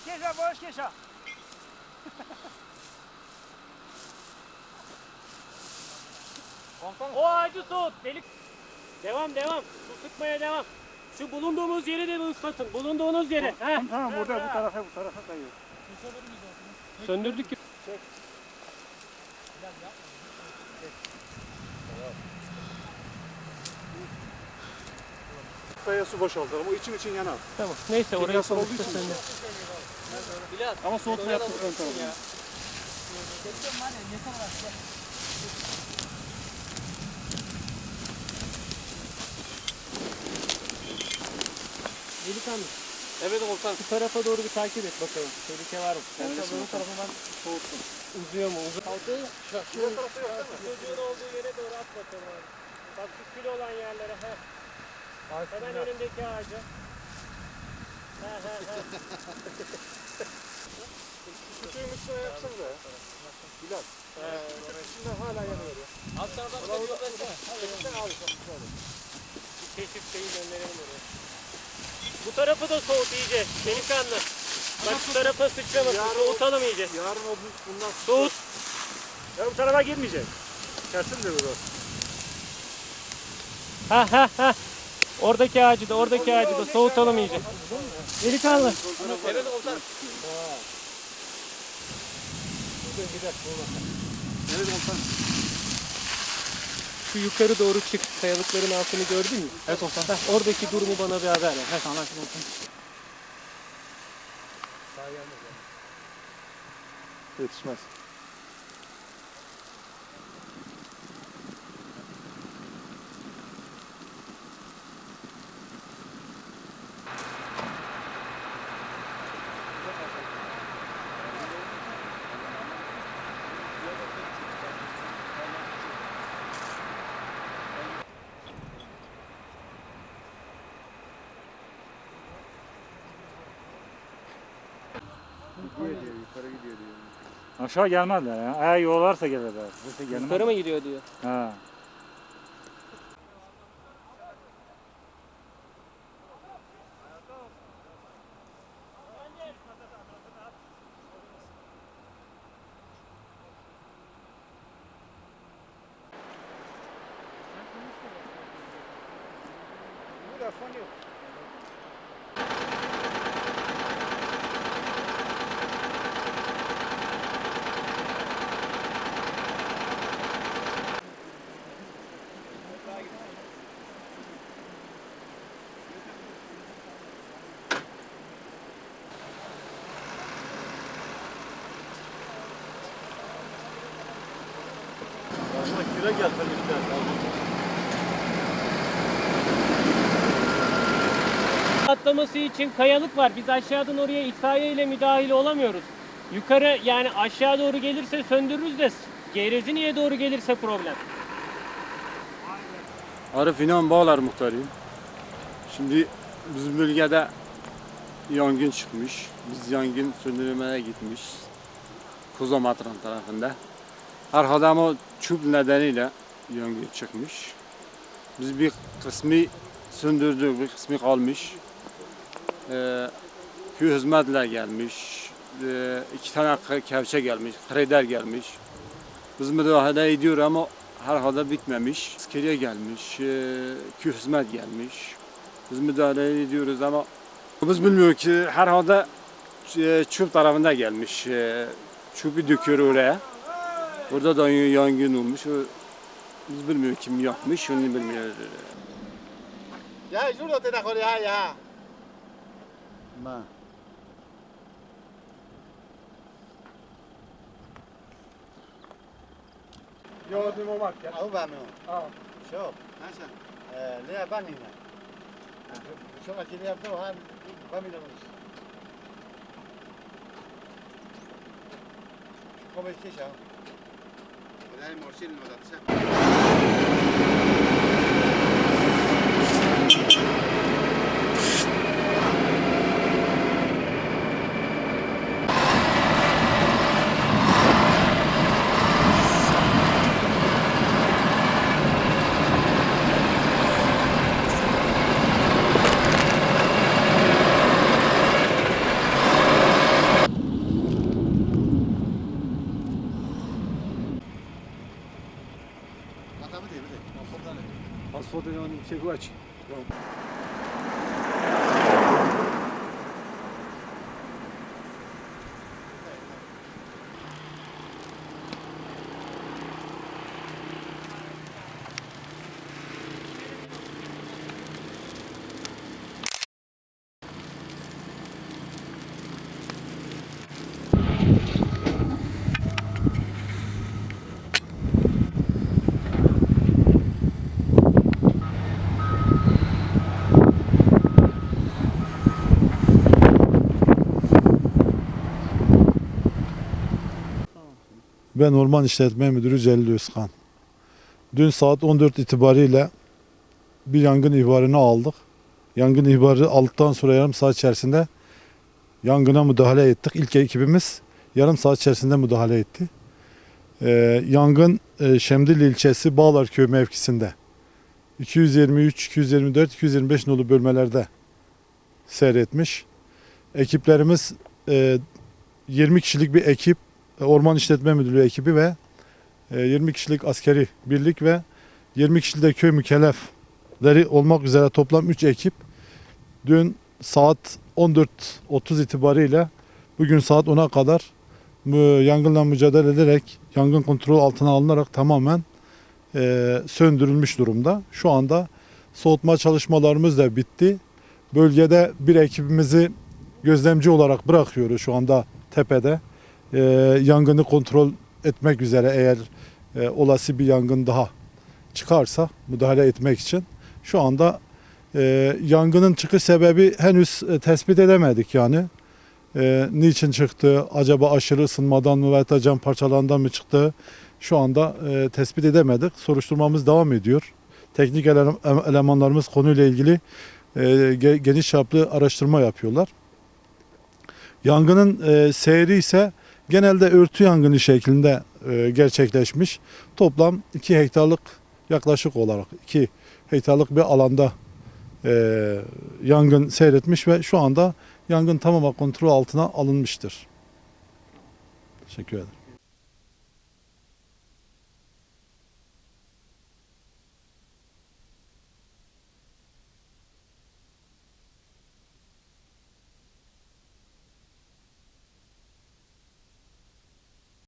keşfe boş keşfe. O ağacı soğut. Delik. Devam devam. Su sıkmaya devam. Şu bulunduğumuz yeri de ıslatın. Bulunduğunuz yeri. Heh. Tamam burada bu tarafa bu tarafa kayıyor. Söndürdük. Kaya su boşaltalım. O için için yanar. Tamam. Neyse orayı Kimyasal olduğu için. Söndür. Ama soğutma yaptık ön tarafına. Delikanlı. Evet olsan. Şu tarafa doğru bir takip et bakalım. Tehlike var mı? Yani ön tarafından soğuttum. Uzuyor mu? Uzuyor. Diğer tarafta yok değil mi? Çocuğun olduğu yere doğru at bakalım abi. Bak şu kül olan yerlere. He. Hemen önündeki ağaca. He he he. Şu suyun üstüne yapsanıza ya. Bilal. İçinde hala yanıyor ya. Keşif şeyi gönderelim oraya. Bu tarafı da soğut iyice. Delikanlı. Bak şu tarafa sıçramasın. Yarın- Soğutalım iyice. Yarın o bu- bundan Soğut. Ya bu tarafa girmeyecek. Kesin de burada. Ha ha ha. Oradaki ağacı da oradaki ağacı da soğutalım iyice. Delikanlı. Evet olsan. Şu yukarı doğru çık. Kayalıkların altını gördün mü? Evet olsan. Heh, oradaki durumu bana bir haber ver. Heh. Yetişmez. Gidiyor diyor, yukarı gidiyor diyor. Aşağı gelmezler ya. Eğer yollarsa gelirler. Yoksa gelmez. Yukarı mı gidiyor diyor. Ha. Küre gel tabii Atlaması için kayalık var. Biz aşağıdan oraya itfaiye ile müdahil olamıyoruz. Yukarı yani aşağı doğru gelirse söndürürüz de Gerezine'ye doğru gelirse problem. Arif İnan Bağlar muhtarıyım. Şimdi bizim bölgede yangın çıkmış. Biz yangın söndürmeye gitmiş. Kozamatran tarafında. Arkada ama çöp nedeniyle yangın çıkmış. Biz bir kısmı söndürdük, bir kısmı kalmış. Ee, hizmetler gelmiş. Ee, iki tane ke- kevçe gelmiş, kreder gelmiş. Biz müdahale ediyor ama herhalde bitmemiş. Askeriye gelmiş, e, köy hizmet gelmiş. Biz müdahale ediyoruz ama biz bilmiyoruz ki herhalde e, çöp tarafında gelmiş. E, çöpü döküyor oraya. Orada da yangın olmuş. O, biz bilmiyoruz kim yapmış, onu bilmiyoruz. Ya şurada te dejó ya ya. Ma. Yardım olmak ya. Au ba no. Aa. Şo. Nasıl? Eee, ne bani ne? Şu akili yaptı o han. Bami de var. Come che c'ha? Dai morcini non da Asfalt elemanı çekiyor aç. Ben Orman İşletme Müdürü Celil Özkan. Dün saat 14 itibariyle bir yangın ihbarını aldık. Yangın ihbarı aldıktan sonra yarım saat içerisinde yangına müdahale ettik. İlk ekibimiz yarım saat içerisinde müdahale etti. Ee, yangın e, Şemdil ilçesi Bağlar Köy mevkisinde 223, 224, 225 nolu bölmelerde seyretmiş. Ekiplerimiz e, 20 kişilik bir ekip Orman İşletme Müdürlüğü ekibi ve e, 20 kişilik askeri birlik ve 20 kişilik de köy mükellefleri olmak üzere toplam 3 ekip dün saat 14.30 itibariyle bugün saat 10'a kadar yangınla mücadele ederek yangın kontrol altına alınarak tamamen e, söndürülmüş durumda. Şu anda soğutma çalışmalarımız da bitti. Bölgede bir ekibimizi gözlemci olarak bırakıyoruz şu anda tepede e, yangını kontrol etmek üzere eğer e, olası bir yangın daha çıkarsa müdahale etmek için şu anda e, yangının çıkış sebebi henüz e, tespit edemedik yani. E, niçin çıktı? Acaba aşırı ısınmadan mı veya cam parçalarından mı çıktı? Şu anda e, tespit edemedik. Soruşturmamız devam ediyor. Teknik ele- elemanlarımız konuyla ilgili e, ge- geniş çaplı araştırma yapıyorlar. Yangının e, seyri ise genelde örtü yangını şeklinde e, gerçekleşmiş. Toplam 2 hektarlık yaklaşık olarak 2 hektarlık bir alanda e, yangın seyretmiş ve şu anda yangın tamamen kontrol altına alınmıştır. Teşekkür ederim.